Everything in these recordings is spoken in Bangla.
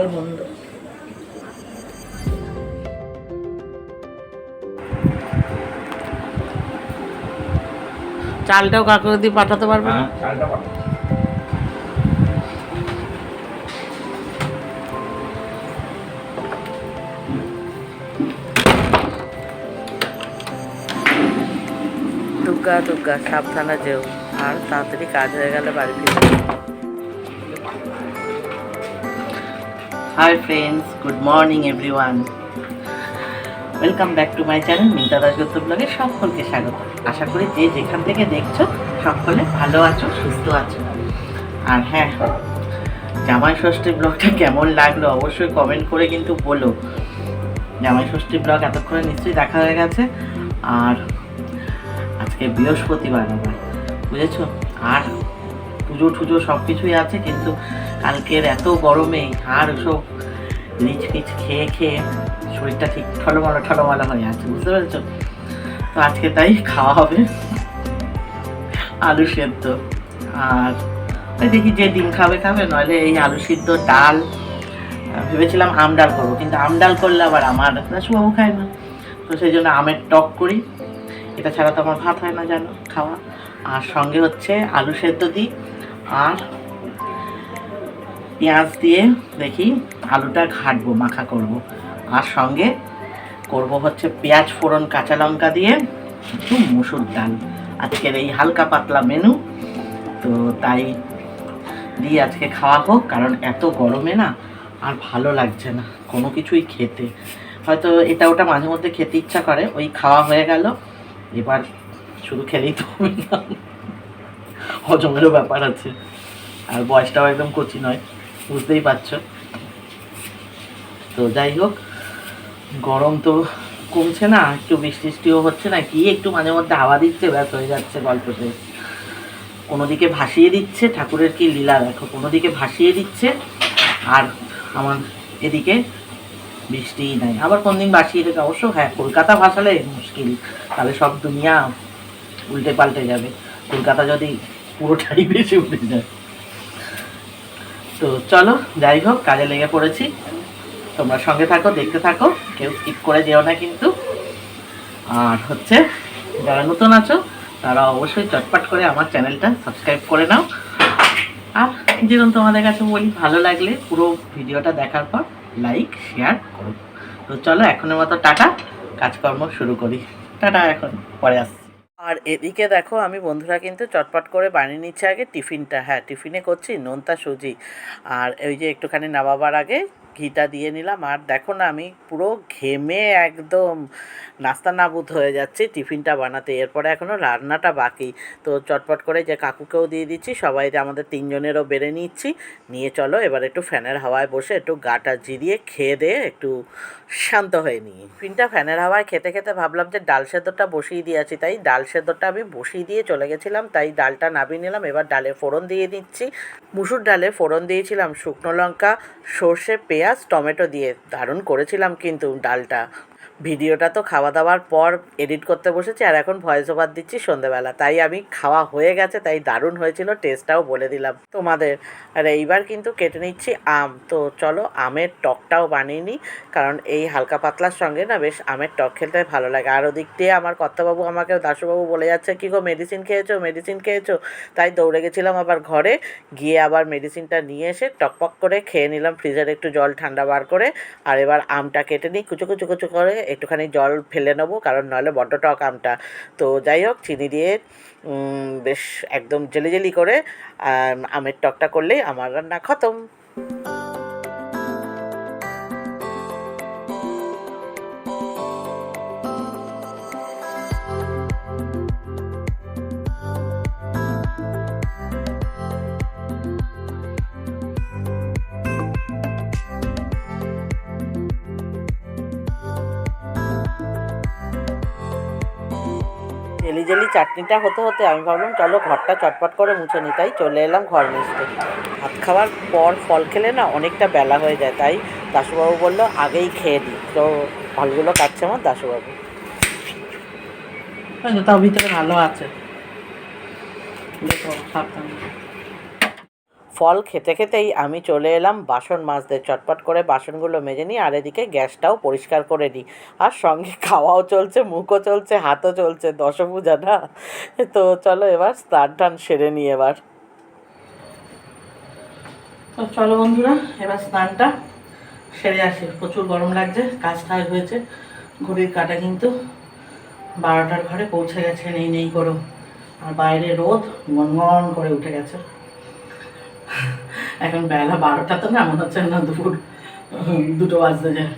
কপাল বন্ধ। চালটাও কাকু দিয়ে পাঠাতে পারবে না চালটা পাঠাও। টুকা টুকা সাবধানে যেও। আর তাড়াতাড়ি কাজ হয়ে গেলে বাড়ি ফিরে hi friends good morning everyone welcome back to my channel Mita Dasgupta ব্লগে সকলকে স্বাগত। আশা করি যে যেখান থেকে দেখছ, সকলে ভালো আছো, সুস্থ আছো। আর হ্যাঁ জামাই ষষ্ঠী ব্লগটা কেমন লাগল অবশ্যই কমেন্ট করে কিন্তু বলো। জামাই ষষ্ঠী ব্লগ এতক্ষণে নিশ্চয়ই দেখা হয়ে গেছে। আর আজকে বৃহস্পতিবার আবার বুঝেছ? আর পুজো টুজো সব কিছুই আছে, কিন্তু কালকের এত গরমে আর ওসব রিচ ফিচ খেয়ে খেয়ে শরীরটা ঠিক ঠলমলো ঠলমলো হয়ে আছে, বুঝতে পেরেছ? তো আজকে তাই খাওয়া হবে আলু সেদ্ধ। আর ওই দেখি যে ডিম খাবে খাবে, নইলে এই আলু সিদ্ধ ডাল ভেবেছিলাম আম ডাল করব, কিন্তু আম ডাল করলে আবার আমার দাসুবাবু খায় না। তো সেই জন্য আমের টক করি। এটা ছাড়া তো আমার ভাত হয় না, জানো, খাওয়া। আর সঙ্গে হচ্ছে আলু সেদ্ধ দিই। আর পেঁয়াজ দিয়ে দেখি আলুটা ঘাটবো, মাখা করব। আর সঙ্গে করব হচ্ছে পেঁয়াজ ফোড়ন, কাঁচা লঙ্কা দিয়ে একটু মুসুর ডাল। আজকের এই হালকা পাতলা মেনু তো তাই দিয়ে আজকে খাওয়া হোক কারণ এত গরমে না আর ভালো লাগছে না, কোনো কিছুই খেতে। হয়তো এটা ওটা মাঝে মধ্যে খেতে ইচ্ছা করে, ওই খাওয়া হয়ে গেল। এবার শুধু খেলেই তো হজমেরও ব্যাপার আছে। আর বয়সটাও একদম কচি নয়। বুঝতেই পারছ। তো যাই হোক, গরম তো কমছে না, একটু বৃষ্টি টিষ্টিও হচ্ছে না কি একটু মাঝে মধ্যে হাওয়া দিচ্ছে, ব্যাস হয়ে যাচ্ছে গল্পতে। কোনো দিকে ভাসিয়ে দিচ্ছে, ঠাকুরের কি লীলা দেখো দিকে ভাসিয়ে দিচ্ছে, আর আমার এদিকে বৃষ্টিই নাই। আবার কোন দিন ভাসিয়ে দেবে? অবশ্য হ্যাঁ কলকাতা ভাসালে মুশকিল, তাহলে সব দুনিয়া উল্টে পাল্টে যাবে। কলকাতা যদি পুরোটাই বেশি উঠে যায়। তো চলো, যাই হোক, কাজে লেগে পড়েছি। তোমরা সঙ্গে থাকো, দেখতে থাকো, কেউ স্কিপ করে যেও না কিন্তু। আর হচ্ছে, যারা নতুন আছো, তারা অবশ্যই চটপট করে আমার চ্যানেলটা সাবস্ক্রাইব করে নাও। আর যেরকম তোমাদের কাছে বলি, ভালো লাগলে পুরো ভিডিওটা দেখার পর লাইক শেয়ার করো। তো চলো, এখনের মতো টাটা, কাজকর্ম শুরু করি। টাটা এখন, পরে আসছি। আর এদিকে দেখো, আমি বন্ধুরা কিন্তু চটপট করে বানিয়ে নিচ্ছে আগে টিফিনটা। হ্যাঁ টিফিনে করছি নোনতা সুজি। আর ওই যে একটুখানি নামাবার আগে ঘিটা দিয়ে নিলাম। আর দেখো না, আমি পুরো ঘেমে একদম নাস্তা নাবুদ হয়ে যাচ্ছে, টিফিনটা বানাতে। এরপরে এখনও রান্নাটা বাকি। তো চটপট করে যে কাকুকেও দিয়ে দিচ্ছি, সবাই আমাদের তিনজনেরও বেড়ে নিচ্ছি। নিয়ে চলো, এবার একটু ফ্যানের হাওয়ায় বসে একটু গাটা জিরিয়ে খেয়ে দিয়ে একটু শান্ত হয়ে নিই। টিফিনটা ফ্যানের হাওয়ায় খেতে খেতে ভাবলাম যে ডাল সেদ্ধটা বসিয়ে দিয়েছি তাই ডাল সেদ্ধটা আমি বসিয়ে দিয়ে চলে গেছিলাম, তাই ডালটা নামিয়ে নিলাম। এবার ডালে ফোড়ন দিয়ে দিচ্ছি। মুসুর ডালে ফোড়ন দিয়েছিলাম শুকনো লঙ্কা, সর্ষে, পেঁয়াজ টমেটো দিয়ে দারুণ করেছিলাম কিন্তু ডালটা। ভিডিওটা তো খাওয়া দাওয়ার পর এডিট করতে বসেছি আর এখন ভয়েস ওভার দিচ্ছি সন্ধেবেলা। তাই আমি খাওয়া হয়ে গেছে, তাই দারুণ হয়েছিল টেস্টটাও বলে দিলাম তোমাদের। আর এইবার কিন্তু কেটে নিচ্ছি আম। তো চলো আমের টকটাও বানিয়ে নিই, কারণ এই হালকা পাতলার সঙ্গে না বেশ আমের টক খেলতে ভালো লাগে। আর ওদিক দিয়ে আমার কর্তাবাবু আমাকে দাসুবাবু বলে যাচ্ছে, কি গো মেডিসিন খেয়েছো মেডিসিন খেয়েছো? তাই দৌড়ে গেছিলাম আবার ঘরে, গিয়ে আবার মেডিসিনটা নিয়ে এসে টকপক করে খেয়ে নিলাম। ফ্রিজারে একটু জল ঠান্ডা বার করে, আর এবার আমটা কেটে নিই, কুচো কুচো কুচো করে একটুখানি জল ফেলে নেব কারণ নইলে বড্ড টক আমটা। তো যাই হোক চিনি দিয়ে বেশ একদম জেলি জেলি করে আম, আমের টকটা করলেই আমার রান্না খতম। জেলি জেলি চাটনিটা হতে হতে আমি ভাবলাম, চলো ঘরটা চটপট করে মুছে নি। তাই চলে এলাম ঘর মুছতে। ভাত খাওয়ার পর ফল খেলে না অনেকটা বেলা হয়ে যায়, তাই দাসুবাবু বলল, আগেই খেয়ে দিই তো ফলগুলো কাটছে আমার দাসুবাবু তাও ভিতরে ভালো আছে। দেখো, সাবধানে। ফল খেতে খেতেই আমি চলে এলাম। বাসন মাজতে চটপট করে বাসনগুলো মেজে নিই আর এদিকে গ্যাসটাও পরিষ্কার করে নিই। আর সঙ্গে খাওয়াও চলছে, মুখও চলছে, হাতও চলছে দশপূজা না তো চলো এবার স্নান টান সেরে নিই এবার। তো চলো বন্ধুরা, এবার স্নানটা সেরে আসি। প্রচুর গরম লাগছে, কাজ টাজ হয়েছে, ঘড়ির কাটা কিন্তু বারোটার ঘরে পৌঁছে গেছে, নেই নেই গরম। আর বাইরে রোদ গনগন করে উঠে গেছে। এখন বেলা বারোটা তো না এমন হচ্ছে না দুপুর দুটো বাজতে যায়।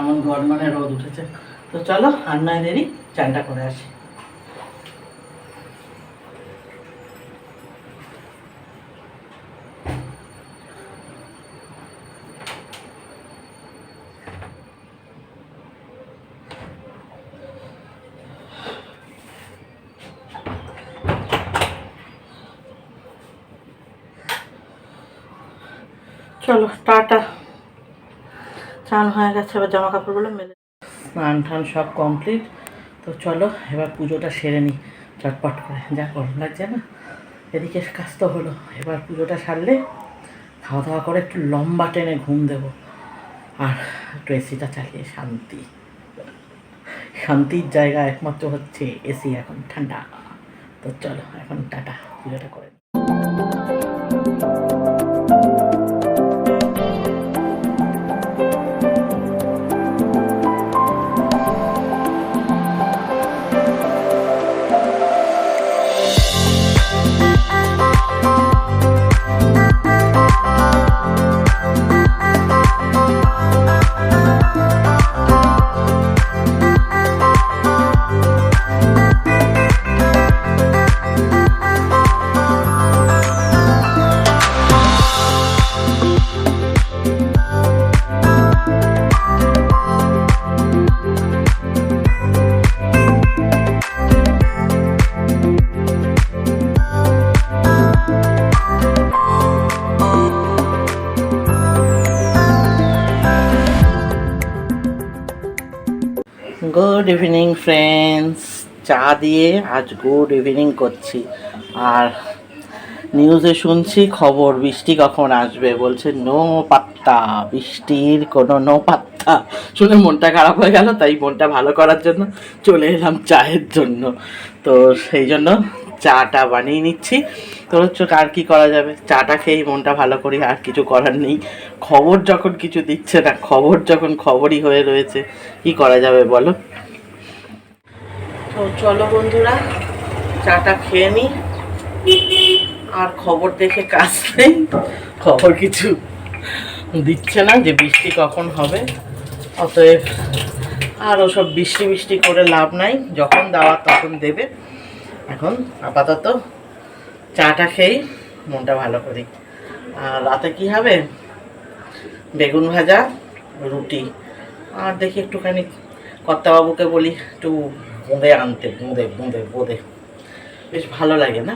এমন ঘর মানে রোদ উঠেছে। তো চলো আর নয় দেরি, চানটা করে আসি। চলো, টাটা। চান হয়ে গেছে, এবার জামা কাপড়গুলো মেলে স্নান টান সব কমপ্লিট। তো চলো, এবার পুজোটা সেরে নিই, চটপট করে। যা গরম লাগছে না, এদিকে কাজ তো হলো। এবার পুজোটা সারলে খাওয়া দাওয়া করে একটু লম্বা টেনে ঘুম দেব। আর একটু এসিটা চালিয়ে শান্তি। শান্তির জায়গা একমাত্র হচ্ছে এসি এখন, ঠান্ডা। তো চলো, এখন টাটা, পুজোটা করে গুড ইভিনিং ফ্রেন্ডস চা দিয়ে আজ গুড ইভিনিং করছি। আর নিউজে শুনছি, খবর, বৃষ্টি কখন আসবে? বলছে নো পাত্তা। বৃষ্টির কোনো নো পাত্তা। শুনে মনটা খারাপ হয়ে গেল, তাই মনটা ভালো করার জন্য চলে এলাম চায়ের জন্য। তো সেই জন্য চাটা বানিয়ে নিচ্ছি। তো হচ্ছে আর কী করা যাবে? চাটা খেয়েই মনটা ভালো করি, আর কিছু করার নেই। খবর যখন কিছু দিচ্ছে না, খবর যখন খবরই হয়ে রয়েছে, কি করা যাবে বলো? তো চলো বন্ধুরা, চাটা খেয়ে নিই আর খবর দেখে কাজ নেই। খবর কিছু দিচ্ছে না যে বৃষ্টি কখন হবে। অতএব আর ওসব বৃষ্টি বৃষ্টি করে লাভ নাই। যখন দেওয়া তখন দেবে। এখন আপাতত চাটা খেয়েই মনটা ভালো করি। আর রাতে কি হবে? বেগুন ভাজা, রুটি। আর দেখি একটুখানি কর্তাবাবুকে বলি, একটু বোঁদে আনতে, বোঁদে বোঁদে বোঁদে। বেশ ভালো লাগে না?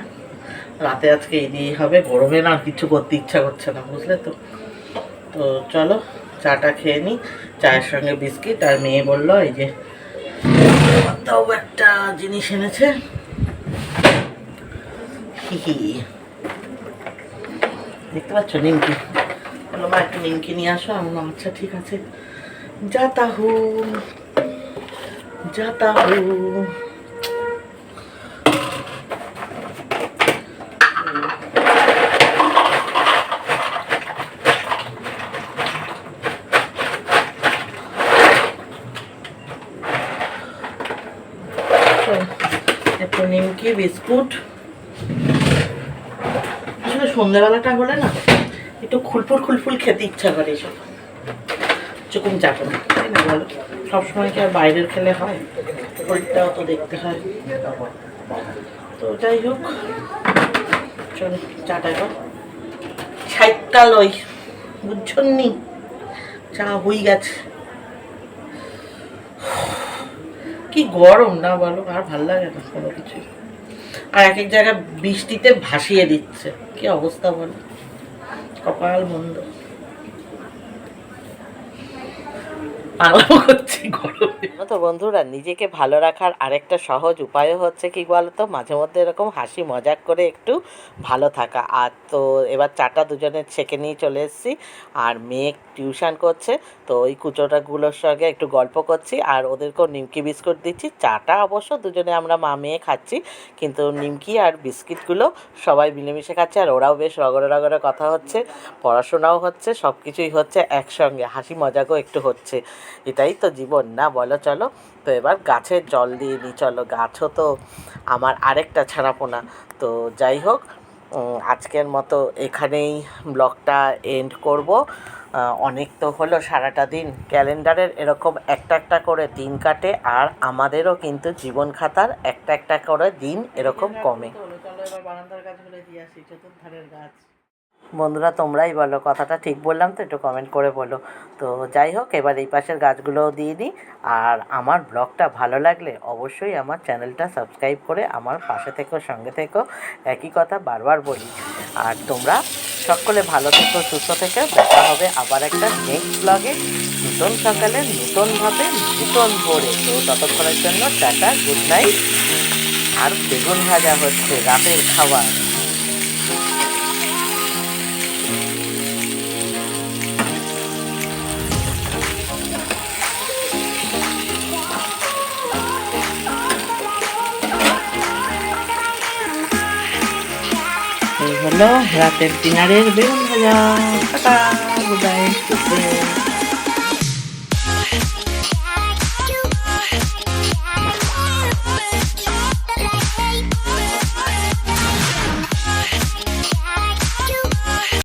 রাতে আজকে এই দিয়েই হবে, গরমে না কিছু করতে ইচ্ছা করছে না, বুঝলে তো? তো চলো, চাটা খেয়ে নিই চায়ের সঙ্গে বিস্কিট, আর মেয়ে বলল, এই যে, তাও একটা জিনিস এনেছে। দেখতে পাচ্ছ, নিমকি? বলল, মা, একটু নিমকি নিয়ে আসো। আমি আচ্ছা ঠিক আছে। যাতা হু যাতা হু। একটু নিমকি, বিস্কুট। আসলে সন্ধ্যাবেলাটা হলে না একটু খুলফুল খুলফুল খেতে ইচ্ছা করে এসব। চুকুম চাকুম তাই না বলো? সবসময় কি আর বাইরের খেলে হয়? শরীরটাও তো দেখতে হয়। তো যাই হোক, চলো চাটা এবার ছাইটা লই বুঝছন চা হই গেছে। কি গরম না বলো, আর ভালো লাগে না কোনো কিছুই। আর এক এক জায়গায় বৃষ্টিতে ভাসিয়ে দিচ্ছে। কি অবস্থা বলো? কপাল মন্দ। পাগলামো করছি, গরমে। তো বন্ধুরা, নিজেকে ভালো রাখার আরেকটা সহজ উপায়ও হচ্ছে কি বলতো? মাঝে মধ্যে এরকম হাসি মজাক করে একটু ভালো থাকা। আর তো এবার চাটা দুজনে ছেঁকে নিয়ে চলে এসেছি, আর মেয়ে টিউশন করছে, তো ওই কুচোটাগুলোর সঙ্গে একটু গল্প করছি, আর ওদেরকেও নিমকি বিস্কুট দিচ্ছি। চাটা অবশ্য দুজনে আমরা মা মেয়ে খাচ্ছি, কিন্তু নিমকি আর বিস্কিটগুলো সবাই মিলেমিশে খাচ্ছে, আর ওরাও বেশ রগড়ে রগড়ে কথা হচ্ছে, পড়াশোনাও হচ্ছে সব কিছুই হচ্ছে একসঙ্গে। হাসি মজাকও একটু হচ্ছে। এটাই তো জীবন। না বলো চলো। তো এবার গাছের জল দিয়ে নিই চলো গাছও তো আমার আরেকটা ছাড়াপোনা। তো যাই হোক আজকের মতো এখানেই ব্লগটা এন্ড করব। অনেক তো হলো সারাটা দিন। ক্যালেন্ডারের এরকম একটা একটা করে দিন কাটে আর আমাদেরও কিন্তু জীবন খাতার একটা একটা করে দিন এরকম কমে। বন্ধুরা, তোমরাই বলো, কথাটা ঠিক বললাম তো, একটু কমেন্ট করে বলো। তো যাই হোক, এবার এই পাশের গাছগুলোও দিয়ে দিই। আর আমার ব্লগটা ভালো লাগলে অবশ্যই আমার চ্যানেলটা সাবস্ক্রাইব করে আমার পাশে থেকো, সঙ্গে থেকো। একই কথা বারবার বলি। আর তোমরা সকলে ভালো থেকো, সুস্থ থেকে। দেখা হবে আবার একটা নেক্সট ব্লগে নতুন সকালে নতুনভাবে নতুন ভোরে। তো ততক্ষণের জন্য টাটা গুড নাইট আর বেগুন ভাজা হচ্ছে, রাতের খাবার। হলো রাতের ডিনারের বেগুন ভাজা। Good night